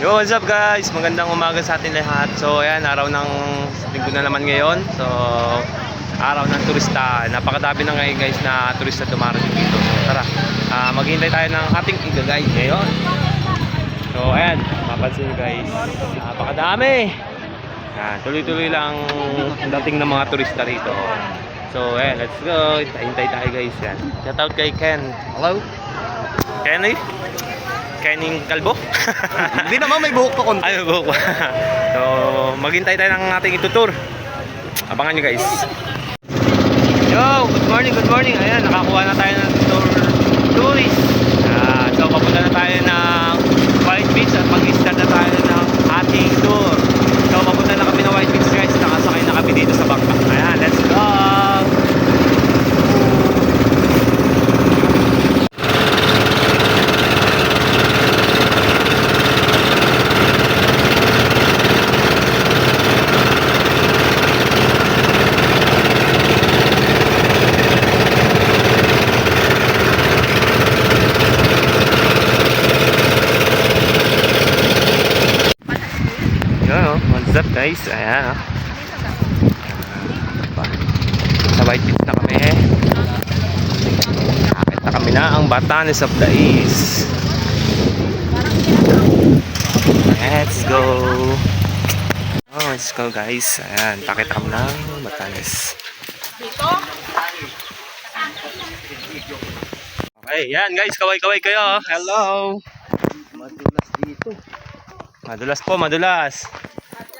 Yo, what's up guys? Magandang umaga sa atin lahat. So, ayan, araw ng linggo na naman ngayon. So, araw ng turista. Napakadami na ngayon guys na turista dumarating dito. So, tara, ah, maghihintay tayo ng ating igagay ngayon. So, ayan, mapansin nyo guys. Napakadami. Yan, tuloy-tuloy lang ang dating ng mga turista rito. So, ayan, let's go. Hintay tayo guys. Yan. Shout out kay Ken. Hello? Kenny? Kenning Kalbo? Hindi naman may buhok pa konti. Ay, buhok pa. so, maghintay tayo ng ating itutur. Abangan nyo guys. Yo, good morning, good morning. Ayan, nakakuha na tayo ng tour tourist. Ah, so, papunta na tayo ng White Beach at mag-start na tayo ng ating tour. So, papunta na kami ng White Beach guys. Nakasakay na kami dito sa bangka. Ayan, let's go! Yun oh, what's up guys? Ayan oh. Ah, Sa White Beach na kami. Akit na kami na ang Batanes of the East. Let's go! Oh, let's go guys. Ayan, takit kami ng Batanes. Okay, yan guys, kaway-kaway kayo. Hello! Madulas dito. Madulas po, madulas.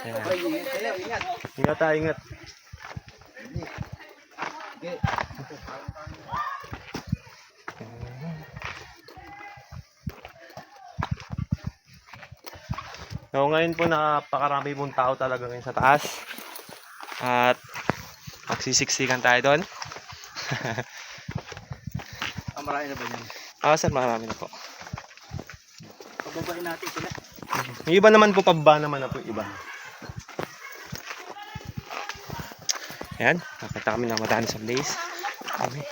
Ayan. Ay, ingat ingat. Ingat tayo, ingat. Okay. So ngayon po napakarami pong tao talaga ngayon sa taas. At magsisiksikan tayo doon. Ah, marami na ba yan? Ah, sir, marami na po. Pababain natin sila. Yung iba naman po, pababa naman na po iba. Ayan, nakita kami ng of Days. Kami.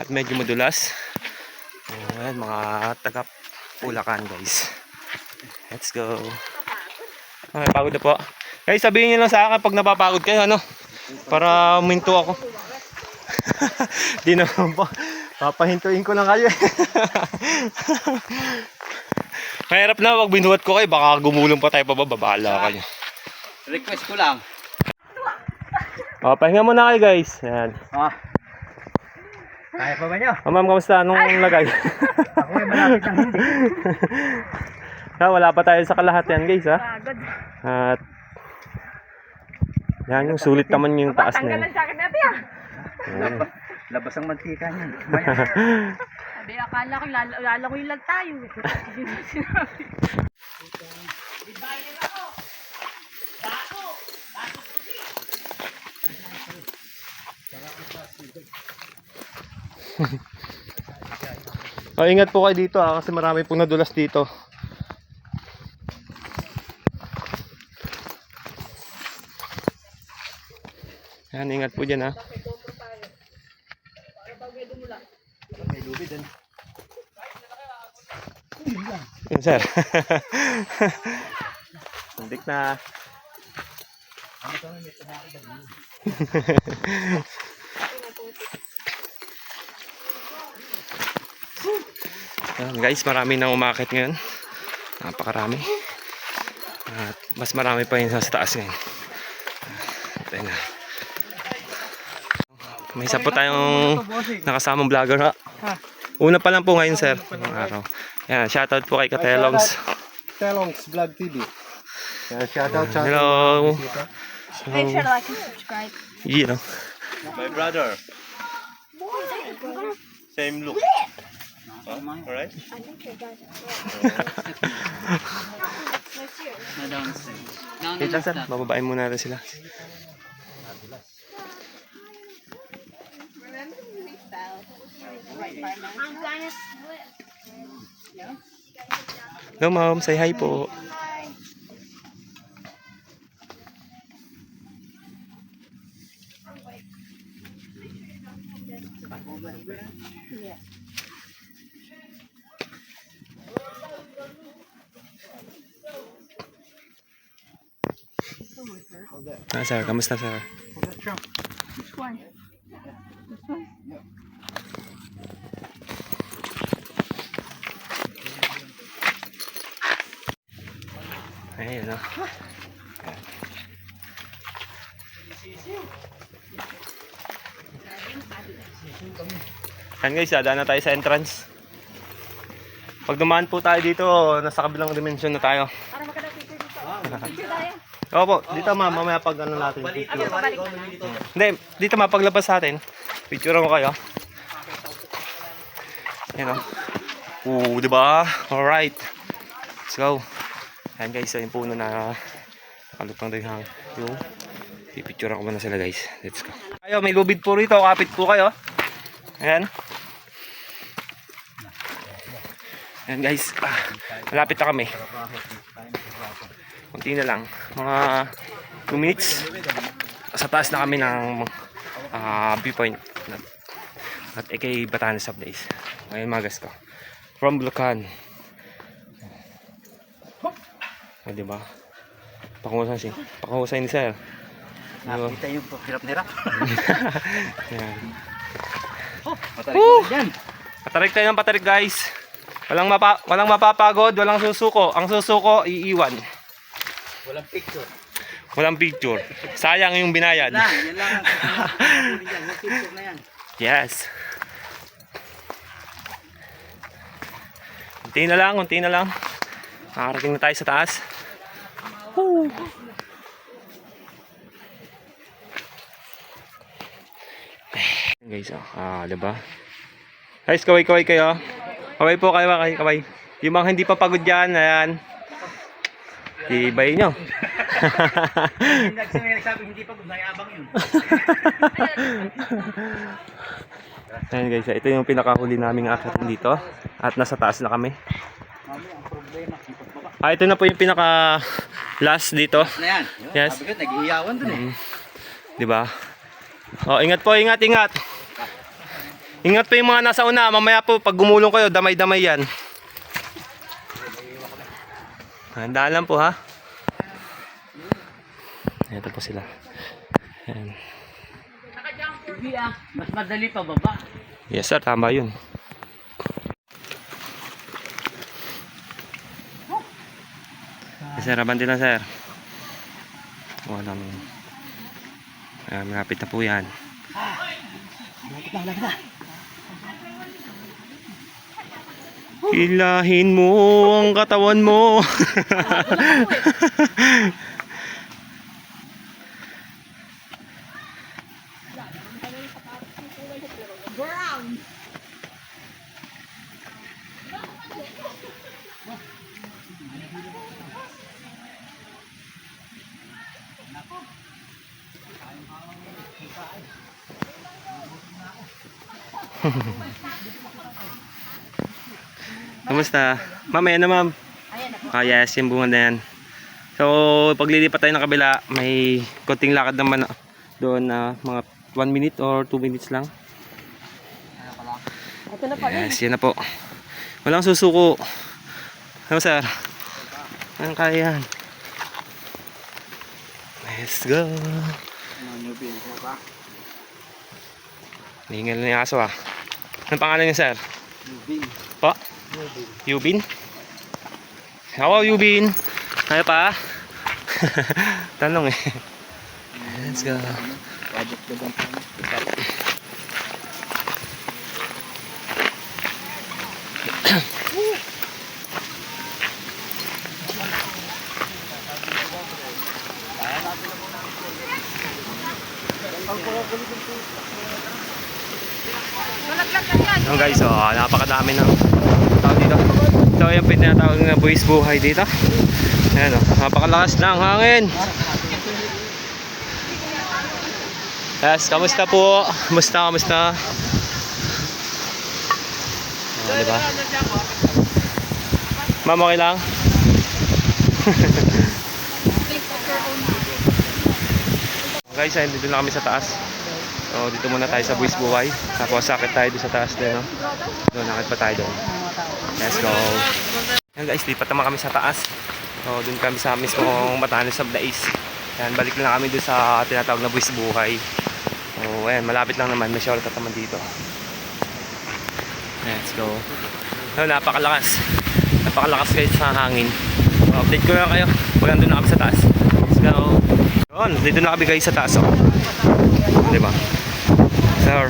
At medyo madulas. Ayan, mga taga Pulakan guys. Let's go. Okay, pagod na po. Guys, sabihin niyo lang sa akin pag napapagod kayo, ano? Para minto ako. Di naman po. Papahintuin ko lang kayo. Mahirap na pag binuhat ko kayo, baka gumulong pa tayo pababa. Bahala kayo. Request ko lang. O, pahinga muna kayo guys. Ayan. Ah. Kaya pa ba niyo? O ma'am, kamusta? Anong lagay? Ako ay malapit lang hindi. ha, wala pa tayo sa kalahatian guys ha. Pagod. At yan yung sulit naman yung taas na Tanggal yun. ang jacket natin ah. Ayan. Labas ang mantika niyan. Sabi, akala ko lal lalangoy lang tayo. Hindi na sinabi. O, ingat po kayo dito ha, kasi marami pong nadulas dito. Yan, ingat po dyan ha. Din. Yun, sir. Sundik na. Ayan, guys, marami nang umakit ngayon. Napakarami. At mas marami pa yun sa taas ngayon. Tayo na. May isa po tayong nakasamang vlogger ha. Una pa lang po ngayon, sir. Ngayong araw. Yan, shoutout po kay Katelongs. Telongs Vlog TV. Yan, shoutout sa Hello. Make sure to like and subscribe. You know. My brother. Same look. Huh? Alright? Wait lang, sir. Bababain muna natin sila. Hello, ma'am. Say hi po. Ah, sir, kamusta sir? This one. This one. Ayun, no? Yan guys, dadaan na tayo sa entrance. Pag dumaan po tayo dito, nasa kabilang dimensyon na tayo. Para maganda picture dito. Picture tayo. Opo, dito ma, mamaya pag ano natin. Picture. Hindi, dito mapaglabas sa atin. Picture mo kayo. Yan o. Oo, di ba? Alright. Let's go. Yan guys, yung puno na kalutang daghang. Yung pipicture ko muna sila guys. Let's go. Ayo, may lubid po rito. Kapit po kayo. Ayan. Ayan guys. Ah, malapit na kami. Kunti na lang. Mga 2 minutes. Sa taas na kami ng ah, viewpoint at AK Batanes of Days ngayon magas ko. From Bulacan. O diba pakungusan si pakungusan ni sir. Nakita yung hirap na hirap. Yan. Matarik na dyan. patarik tayo ng patarik guys. Walang, mapa, walang mapapagod walang susuko. Ang susuko iiwan Walang picture. walang picture sayang yung binayad Yan lang, yan lang. yung picture na yan. Yes. Kunti na lang, kunti na lang. Nakarating na tayo sa taas. Woo! Guys, oh, ah, diba? Guys, kaway-kaway kayo. Kaway po kayo, kaway. Yung mga hindi pa pagod dyan, ayan. Ibay nyo. Hindi pa mayabang yun. Ayan guys, ito yung pinakahuli naming akit dito. At nasa taas na kami. Ah, ito na po yung pinaka last dito. Na yan. Yes. Sabi ko, nag-iiyawan dun eh. 'Di ba? Oh, ingat po, ingat, ingat. Ingat po yung mga nasa una. Mamaya po, pag gumulong kayo, damay-damay yan. Handaan lang po, ha? Ito po sila. Ayan. Ah, mas madali pa baba. Yes, sir. Tama yun. Yes, sir. Abante na, sir. Walang... Ayan, malapit na po yan. Hilahin mo ang katawan mo. Brown. Kamusta? Ma'am, ayan na ma'am. Ayan na po. Ah, yes, yung bunga na yan. So, pag lilipat tayo ng kabila, may konting lakad naman na- doon na mga 1 minute or 2 minutes lang. Ito na pala. Yes, yan na po. Walang susuko. Ano, sir? Anong kaya yan? Let's go. Hingal na yung aso ah. Anong pangalan niya, sir? Nubin. Po? Yubin? Ako, Yubin. Kaya pa? Tanong eh. Let's go. Project yan. Yung guys, so, napakadami ng. So, yung pinatawag na buwis buhay dito. Ayan o, napakalakas ng hangin. Yes, kamusta po? Kamusta, kamusta? Oh, diba? Ma'am, okay lang? guys, ayun, dito na kami sa taas. So, dito muna tayo sa Buwis Buhay. Tapos, sakit tayo doon sa taas din, no? Doon, nakit pa tayo doon. Let's go. Yan guys, lipat naman kami sa taas. So, doon kami sa mismong Batanes of the East. Yan, balik na kami doon sa tinatawag na buwis buhay. So, ayan, malapit lang naman. May shortcut naman dito. Let's go. So, napakalakas. Napakalakas guys sa hangin. So, update ko na kayo. Pag nandun na kami sa taas. Let's go. Yun, dito na kami guys sa taas. Oh. Diba? Sir.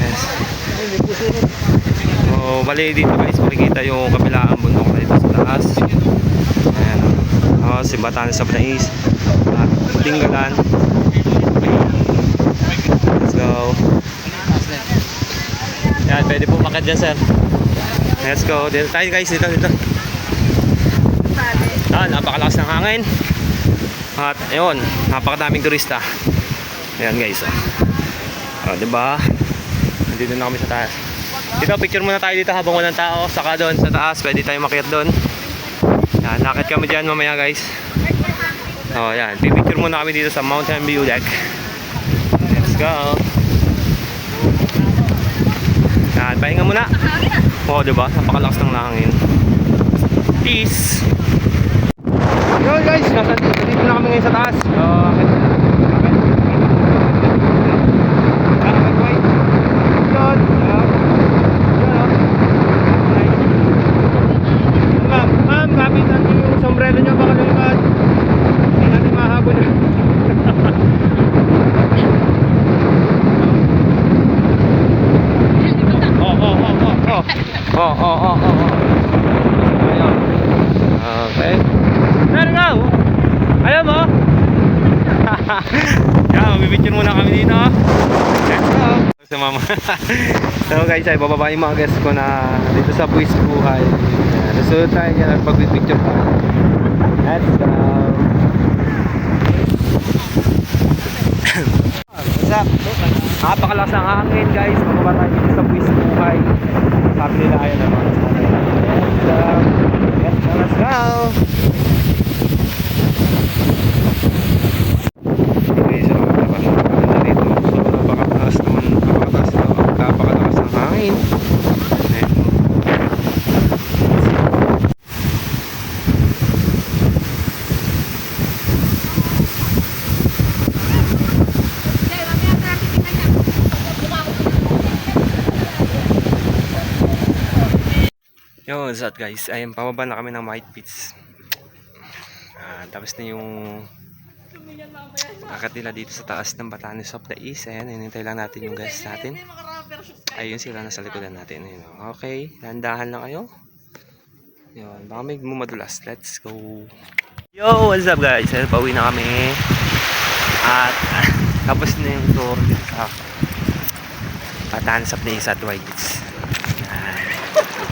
Yes. So, bali dito guys, makikita yung kabilaan bundok na dito sa taas. Ayan. Oh, si Batanes sa Brais. At Tinggalan. Let's go. Yan, pwede po makad dyan, sir. Let's go. Dito tayo guys, dito, dito. Ah, napakalakas ng hangin. At ayun, napakadaming turista. Ayan guys. Oh. Oh, 'di ba? Nandito na kami sa taas. Dito, picture muna tayo dito habang walang tao. Saka doon sa taas, pwede tayo makiat doon. Yan, nakit kami dyan mamaya guys. Oh, yan. Pipicture muna kami dito sa Mountain View Deck. Let's go. Yan, pahinga muna. Oh, di ba? Napakalakas ng hangin. Peace. Yo guys, nasa dito na kami ngayon sa taas. So, akit. Akit. Yan, akit, wait. Yun. Yan. Yan, oh. Nice. Ma'am, ma'am, kapitan niyo yung sombrero niyo baka lumipad. Hindi natin mahabol na. Oh, oh, oh, oh, oh. Oh, oh, oh, oh. Okay. There go. Ayaw mo? Yan, magbibidyo muna kami dito. Let's. Sa mama. so guys, ay bababa yung mga guests ko na dito sa Buwis Buhay. Yan, Nasunod tayo dyan at pagbibidyo pa. Let's go. What's up? Napakalakas ng hangin guys. Bababa tayo dito sa Buwis Buhay. Sabi nila ayun naman. Let's go. Let's go. Let's go. Okay, so napakalakas dito. So napakataas naman, napakataas na, napakalakas ng hangin. Ayan. Up guys? Ayun, pababa na kami ng White Pits. Ah, tapos na yung akat nila dito sa taas ng Batanes of the East. Ayan, hinintay lang natin yung guys natin. Ayun sila nasa likodan natin. Ayun, oh. okay, dandahan lang kayo. Yun, baka may bumadulas. Let's go. Yo, what's up guys? Ayun, pauwi na kami. At tapos na yung tour dito sa Batanes of the East at White Pits.